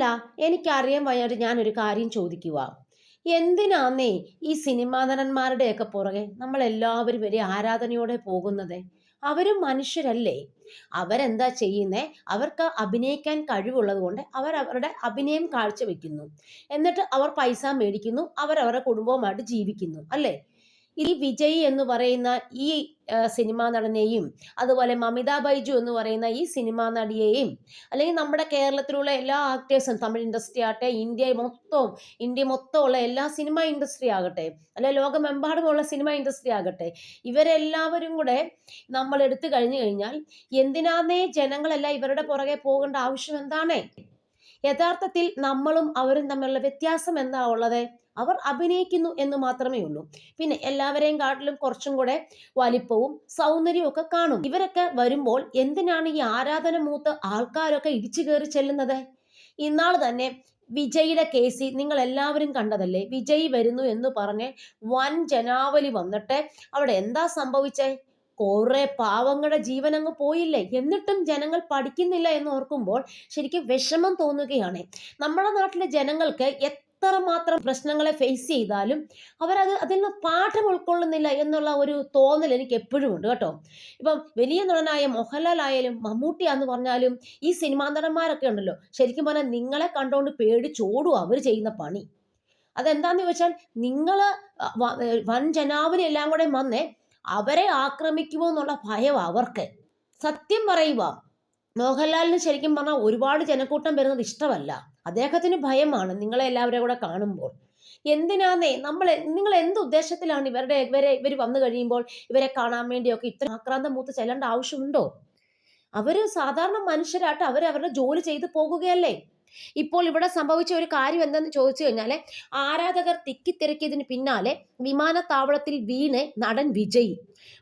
അല്ല എനിക്കറിയാൻ വയ്യാണ്ട് ഞാനൊരു കാര്യം ചോദിക്കുക എന്തിനാന്നേ ഈ സിനിമാ നടന്മാരുടെയൊക്കെ പുറകെ നമ്മൾ എല്ലാവരും വലിയ ആരാധനയോടെ പോകുന്നത്? അവരും മനുഷ്യരല്ലേ? അവരെന്താ ചെയ്യുന്നേ? അവർക്ക് അഭിനയിക്കാൻ കഴിവുള്ളത് കൊണ്ട് അവർ അവരുടെ അഭിനയം കാഴ്ചവെക്കുന്നു. എന്നിട്ട് അവർ പൈസ മേടിക്കുന്നു അവർ അവരുടെ കുടുംബവുമായിട്ട് ജീവിക്കുന്നു അല്ലേ? ഈ വിജയ് എന്ന് പറയുന്ന ഈ സിനിമാ നടനെയും അതുപോലെ മമിത ബൈജു എന്ന് പറയുന്ന ഈ സിനിമാ നടിയെയും അല്ലെങ്കിൽ നമ്മുടെ കേരളത്തിലുള്ള എല്ലാ ആക്ടേഴ്സും തമിഴ് ഇൻഡസ്ട്രി ആകട്ടെ ഇന്ത്യ മൊത്തവും ഇന്ത്യ മൊത്തമുള്ള എല്ലാ സിനിമ ഇൻഡസ്ട്രി ആകട്ടെ അല്ലെ ലോകമെമ്പാടുമുള്ള സിനിമ ഇൻഡസ്ട്രി ആകട്ടെ ഇവരെല്ലാവരും കൂടെ നമ്മൾ എടുത്തു കഴിഞ്ഞു കഴിഞ്ഞാൽ എന്തിനാന്നേ ജനങ്ങളെല്ലാം ഇവരുടെ പുറകെ പോകേണ്ട ആവശ്യം എന്താണ്? യഥാർത്ഥത്തിൽ നമ്മളും അവരും തമ്മിലുള്ള വ്യത്യാസം എന്താ ഉള്ളത്? അവർ അഭിനയിക്കുന്നു എന്ന് മാത്രമേ ഉള്ളൂ. പിന്നെ എല്ലാവരെയും കാട്ടിലും കുറച്ചും കൂടെ വലിപ്പവും സൗന്ദര്യവും ഒക്കെ കാണും. ഇവരൊക്കെ വരുമ്പോൾ എന്തിനാണ് ഈ ആരാധന മൂത്ത് ആൾക്കാരൊക്കെ ഇടിച്ചു കയറി ചെല്ലുന്നത്? ഇന്നാൾ തന്നെ വിജയുടെ കേസിൽ നിങ്ങൾ എല്ലാവരും കണ്ടതല്ലേ? വിജയ് വരുന്നു എന്ന് പറഞ്ഞ് വൻ ജനാവലി വന്നിട്ട് അവിടെ എന്താ സംഭവിച്ചേ? കുറെ പാവങ്ങളുടെ ജീവൻ അങ്ങ് പോയില്ലേ? എന്നിട്ടും ജനങ്ങൾ പഠിക്കുന്നില്ല എന്ന് ഓർക്കുമ്പോൾ ശരിക്കും വിഷമം തോന്നുകയാണ്. നമ്മുടെ നാട്ടിലെ ജനങ്ങൾക്ക് എത്രമാത്രം പ്രശ്നങ്ങളെ ഫേസ് ചെയ്താലും അവരത് അതിൽ നിന്ന് പാഠം ഉൾക്കൊള്ളുന്നില്ല എന്നുള്ള ഒരു തോന്നൽ എനിക്ക് എപ്പോഴും ഉണ്ട് കേട്ടോ. ഇപ്പം വലിയ നടനായ മോഹൻലാൽ ആയാലും മമ്മൂട്ടിയാന്ന് പറഞ്ഞാലും ഈ സിനിമാ നടന്മാരൊക്കെ ഉണ്ടല്ലോ. ശരിക്കും പറഞ്ഞാൽ നിങ്ങളെ കണ്ടുകൊണ്ട് പേടിച്ചോടും അവർ ചെയ്യുന്ന പണി. അതെന്താന്ന് ചോദിച്ചാൽ നിങ്ങൾ വൻ ജനാവലി എല്ലാം കൂടെ വന്നേ അവരെ ആക്രമിക്കുമോ എന്നുള്ള ഭയം അവർക്ക്. സത്യം പറയുക മോഹൻലാലിന് ശരിക്കും പറഞ്ഞാൽ ഒരുപാട് ജനക്കൂട്ടം വരുന്നത് ഇഷ്ടമല്ല. അദ്ദേഹത്തിന് ഭയമാണ് നിങ്ങളെ എല്ലാവരെയും കൂടെ കാണുമ്പോൾ. എന്തിനാന്നേ നമ്മൾ നിങ്ങൾ എന്ത് ഉദ്ദേശത്തിലാണ് ഇവരുടെ ഇവരെ ഇവർ വന്നു കഴിയുമ്പോൾ ഇവരെ കാണാൻ വേണ്ടിയൊക്കെ ഇത്ര ആക്രാന്തം മൂത്ത് ചെല്ലേണ്ട ആവശ്യമുണ്ടോ? അവർ സാധാരണ മനുഷ്യരായിട്ട് അവർ അവരുടെ ജോലി ചെയ്തു പോകുകയല്ലേ? ഇപ്പോൾ ഇവിടെ സംഭവിച്ച ഒരു കാര്യം എന്തെന്ന് ചോദിച്ചു കഴിഞ്ഞാൽ ആരാധകർ തിക്കിത്തിരക്കിയതിന് പിന്നാലെ വിമാനത്താവളത്തിൽ വീണ് നടൻ വിജയ്.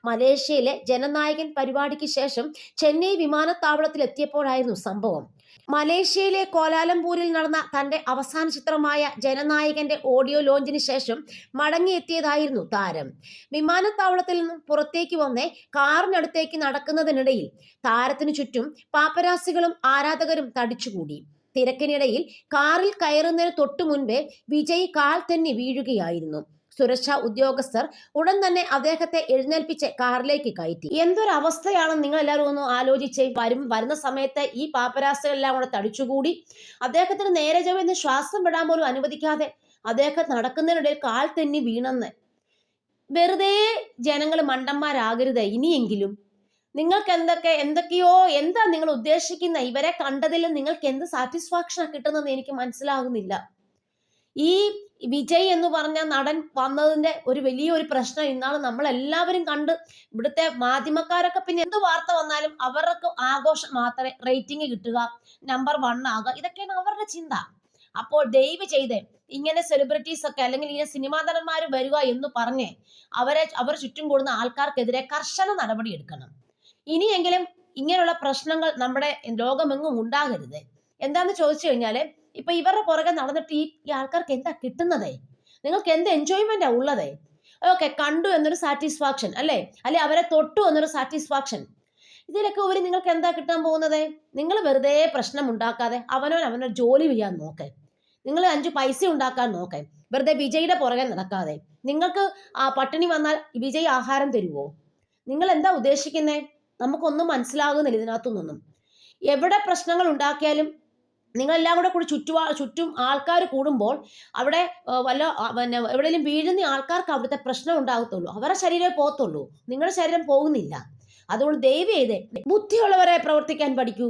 മലേഷ്യയിലെ ജനനായകൻ പരിപാടിക്ക് ശേഷം ചെന്നൈ വിമാനത്താവളത്തിൽ എത്തിയപ്പോഴായിരുന്നു സംഭവം. മലേഷ്യയിലെ കോലാലംപൂരിൽ നടന്ന തന്റെ അവസാന ചിത്രമായ ജനനായകന്റെ ഓഡിയോ ലോഞ്ചിന് ശേഷം മടങ്ങിയെത്തിയതായിരുന്നു താരം. വിമാനത്താവളത്തിൽ നിന്നും പുറത്തേക്ക് വന്നേ കാറിനടുത്തേക്ക് നടക്കുന്നതിനിടയിൽ താരത്തിനു ചുറ്റും പാപ്പരാസികളും ആരാധകരും തടിച്ചുകൂടി. തിരക്കിനിടയിൽ കാറിൽ കയറുന്നതിന് തൊട്ടു മുൻപേ വിജയ് കാൽ തന്നെ വീഴുകയായിരുന്നു. സുരക്ഷാ ഉദ്യോഗസ്ഥർ ഉടൻ തന്നെ അദ്ദേഹത്തെ എഴുന്നേൽപ്പിച്ച് കാറിലേക്ക് കയറ്റി. എന്തൊരവസ്ഥയാണ് നിങ്ങൾ എല്ലാവരും ഒന്ന് ആലോചിച്ച് വരും വരുന്ന സമയത്ത് ഈ പാപ്പരാസുകളെല്ലാം കൂടെ തടിച്ചുകൂടി? അദ്ദേഹത്തിന് നേരെ ചൊവ്വെന്ന് ശ്വാസം വിടാൻ പോലും അനുവദിക്കാതെ അദ്ദേഹം നടക്കുന്നതിനിടയിൽ കാൽ തെന്നി വീണെന്ന്. വെറുതെ ജനങ്ങൾ മണ്ടന്മാരാകരുത് ഇനിയെങ്കിലും. നിങ്ങൾക്ക് എന്തൊക്കെ എന്തൊക്കെയോ എന്താ നിങ്ങൾ ഉദ്ദേശിക്കുന്ന ഇവരെ കണ്ടതിൽ നിങ്ങൾക്ക് എന്ത് സാറ്റിസ്ഫാക്ഷൻ കിട്ടുന്നതെന്ന് എനിക്ക് മനസ്സിലാകുന്നില്ല. ഈ വിജയ് എന്ന് പറഞ്ഞ നടൻ വന്നതിന്റെ ഒരു വലിയൊരു പ്രശ്നം ഇന്നാൾ നമ്മൾ എല്ലാവരും കണ്ട് ഇവിടുത്തെ മാധ്യമക്കാരൊക്കെ പിന്നെ എന്ത് വാർത്ത വന്നാലും അവർക്ക് ആഘോഷം മാത്രമേ റേറ്റിംഗ് കിട്ടുക നമ്പർ വൺ ആകുക ഇതൊക്കെയാണ് അവരുടെ ചിന്ത. അപ്പോൾ ദയവ് ചെയ്ത് ഇങ്ങനെ സെലിബ്രിറ്റീസ് ഒക്കെ അല്ലെങ്കിൽ ഇങ്ങനെ സിനിമാ നടന്മാർ വരിക എന്ന് പറഞ്ഞ് അവരെ അവർ ചുറ്റും കൂടുന്ന ആൾക്കാർക്കെതിരെ കർശന നടപടി എടുക്കണം ഇനിയെങ്കിലും ഇങ്ങനെയുള്ള പ്രശ്നങ്ങൾ നമ്മുടെ ലോകമെങ്ങും ഉണ്ടാകരുത്. എന്താന്ന് ചോദിച്ചു കഴിഞ്ഞാൽ ഇപ്പൊ ഇവരുടെ പുറകെ നടന്നിട്ട് ഈ ആൾക്കാർക്ക് എന്താ കിട്ടുന്നതേ? നിങ്ങൾക്ക് എന്ത് എൻജോയ്മെന്റാ ഉള്ളതേ? ഓക്കെ കണ്ടു എന്നൊരു സാറ്റിസ്ഫാക്ഷൻ അല്ലേ? അല്ലെ അവരെ തൊട്ടു എന്നൊരു സാറ്റിസ്ഫാക്ഷൻ ഇതിലൊക്കെ ഒരു നിങ്ങൾക്ക് എന്താ കിട്ടാൻ പോകുന്നത്? നിങ്ങൾ വെറുതെ പ്രശ്നം ഉണ്ടാക്കാതെ അവനവൻ അവനൊരു ജോലി ചെയ്യാൻ നോക്കെ. നിങ്ങൾ അഞ്ച് പൈസ ഉണ്ടാക്കാൻ നോക്കെ. വെറുതെ വിജയുടെ പുറകെ നടക്കാതെ. നിങ്ങൾക്ക് ആ പട്ടിണി വന്നാൽ വിജയ് ആഹാരം തരുവോ? നിങ്ങൾ എന്താ ഉദ്ദേശിക്കുന്നേ? നമുക്കൊന്നും മനസ്സിലാകുന്നില്ല ഇതിനകത്തുനിന്നൊന്നും. എവിടെ പ്രശ്നങ്ങൾ ഉണ്ടാക്കിയാലും നിങ്ങളെല്ലാം കൂടെ കൂടി ചുറ്റുവാ ചുറ്റും ആൾക്കാർ കൂടുമ്പോൾ അവിടെ വല്ല പിന്നെ എവിടെയെങ്കിലും വീഴുന്ന ആൾക്കാർക്ക് അവിടുത്തെ പ്രശ്നം ഉണ്ടാകത്തുള്ളൂ. അവരുടെ ശരീരമേ പോകത്തുള്ളൂ. നിങ്ങളുടെ ശരീരം പോകുന്നില്ല. അതുകൊണ്ട് ദയവ് ചെയ്ത് ബുദ്ധിയുള്ളവരെ പ്രവർത്തിക്കാൻ പഠിക്കൂ.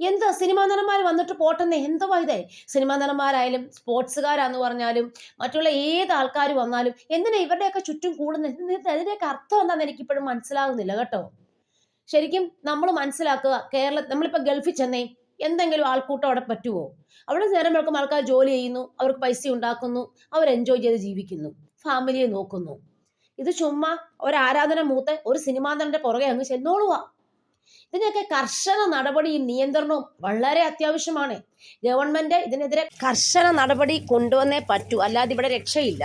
എന്താ സിനിമാ നടന്മാർ വന്നിട്ട് പോട്ടെന്നേ? എന്തുവാ ഇതേ? സിനിമാ നടന്മാരായാലും സ്പോർട്സുകാരാന്ന് പറഞ്ഞാലും മറ്റുള്ള ഏത് ആൾക്കാർ വന്നാലും എന്തിനാ ഇവരുടെയൊക്കെ ചുറ്റും കൂടുന്നത്? അതിന്റെയൊക്കെ അർത്ഥം എന്താണെന്ന് എനിക്കിപ്പോഴും മനസ്സിലാകുന്നില്ല കേട്ടോ. ശരിക്കും നമ്മൾ മനസ്സിലാക്കുക കേരള നമ്മളിപ്പോൾ ഗൾഫിൽ ചെന്നേ എന്തെങ്കിലും ആൾക്കൂട്ടം അവിടെ പറ്റുമോ അവിടെ നേരം വെളുക്കും ആൾക്കാർ ജോലി ചെയ്യുന്നു അവർക്ക് പൈസ ഉണ്ടാക്കുന്നു അവർ എൻജോയ് ചെയ്ത് ജീവിക്കുന്നു ഫാമിലിയെ നോക്കുന്നു. ഇത് ചുമ്മാ ഒരു ആരാധന മൂത്ത് ഒരു സിനിമാ നടന്റെ പുറകെ അങ്ങ് ചെന്നോളുക. ഇതിനൊക്കെ കർശന നടപടിയും നിയന്ത്രണവും വളരെ അത്യാവശ്യമാണ്. ഗവൺമെന്റ് ഇതിനെതിരെ കർശന നടപടി കൊണ്ടുവന്നേ പറ്റൂ അല്ലാതെ ഇവിടെ രക്ഷയില്ല.